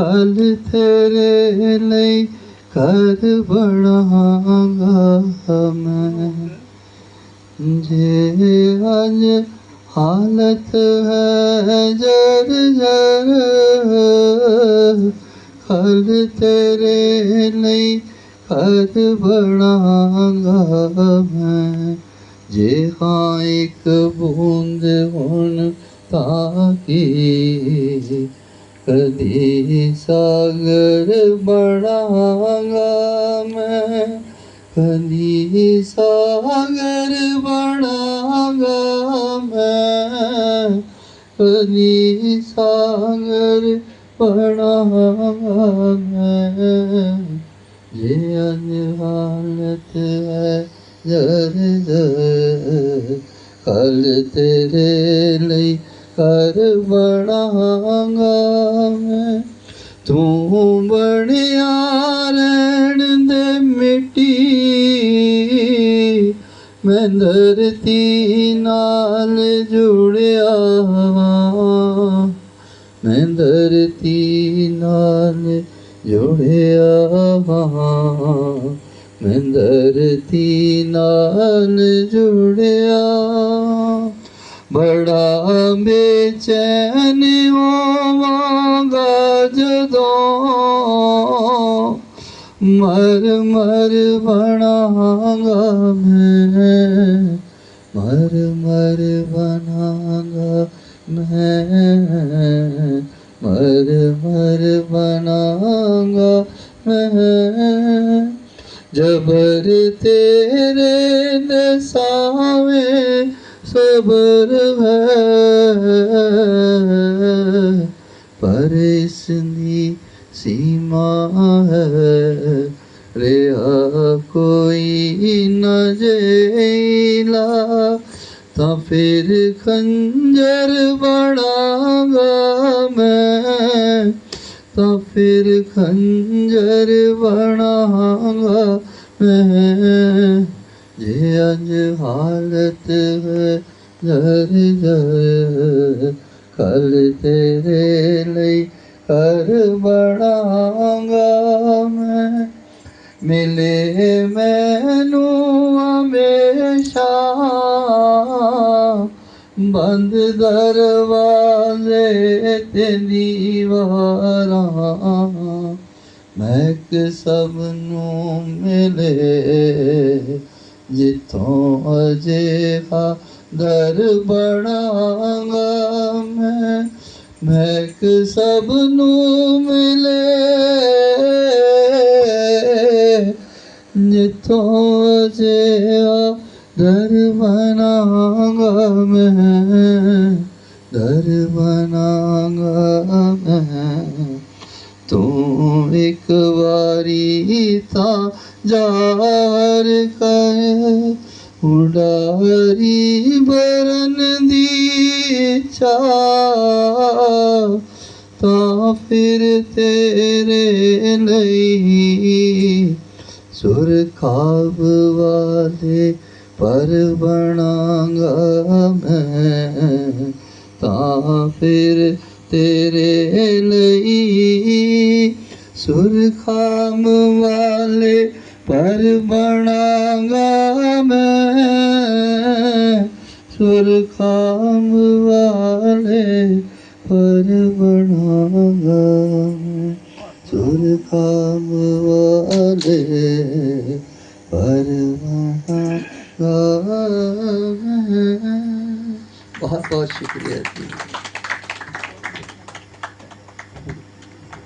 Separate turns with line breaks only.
کل تیرے لئی کر بڑھاں گا میں جے اج حالت ہے جر جر کل تیرے لئی کر بڑھاں گا میں جے ہاں ایک بوند ہن تاکی کدی ساگر بڑا گا میں کدی ساگر بڑھاگا میں کدی ساگر بڑھاگا میں یہ انحالت ہے زر زر کل تیرے لئی ਕਰ ਬਣਾਗਾ ਮੈਂ ਤੂੰ ਬਣਿਆ ਰਹਿਣ ਦੇ ਮਿੱਟੀ, ਮੈਂ ਧਰਤੀ ਨਾਲ ਜੁੜਿਆ। ਮੈਂ ਧਰਤੀ ਨਾਲ ਜੁੜਿਆ ਹਾਂ ਮੈਂ ਧਰਤੀ ਨਾਲ ਜੁੜਿਆ। بڑا بے چین جدو مر مر بنا گا میں۔ مر مر بنا گا میں۔ مر مر بنا گا میں۔ جبر تیرے نساویں ਸਬਰ ਹੈ, ਪਰ ਇਸ ਦੀ ਸੀਮਾ ਹੈ। ਰਿਹਾ ਕੋਈ ਨਾ ਜੇਲਾ, ਤਾਂ ਫਿਰ ਖੰਜਰ ਬਣਾਗਾ ਮੈਂ। ਤਾਂ ਫਿਰ ਖੰਜਰ ਬਣਾਗਾ ਮੈਂ। ਜੇ ਅਜ ਹਾਲਤ ਹੈ ਜਰ ਜਰ ਕਲ ਤੇਰੇ ਲਈ ਘਰ ਬਣਾਗਾ ਮੈਂ ਮਿਲੇ ਮੈਨੂੰ ਹਮੇਸ਼ਾ ਬੰਦ ਦਰਵਾਜ਼ੇ ਤੇ ਦੀਵਾਰਾਂ, ਮੈਂ ਕਿ ਸਭ ਨੂੰ ਮਿਲੇ। جتوں اجیفا گھر بناگا میں مہک سب نو ملے جتوں اجیفا گھر بناگا میں گھر بناگا میں تو ایک باری تھا جار کا اڈاری برن دی چا تا پھر تیرے لئی سرخاب والے پر بنا گا میں تا پھر تیرے لئی سرخام والے پر بنا گا میں سر کام والے پر بنا گا سر کام والے پر بنا گا بہت بہت شکریہ جی۔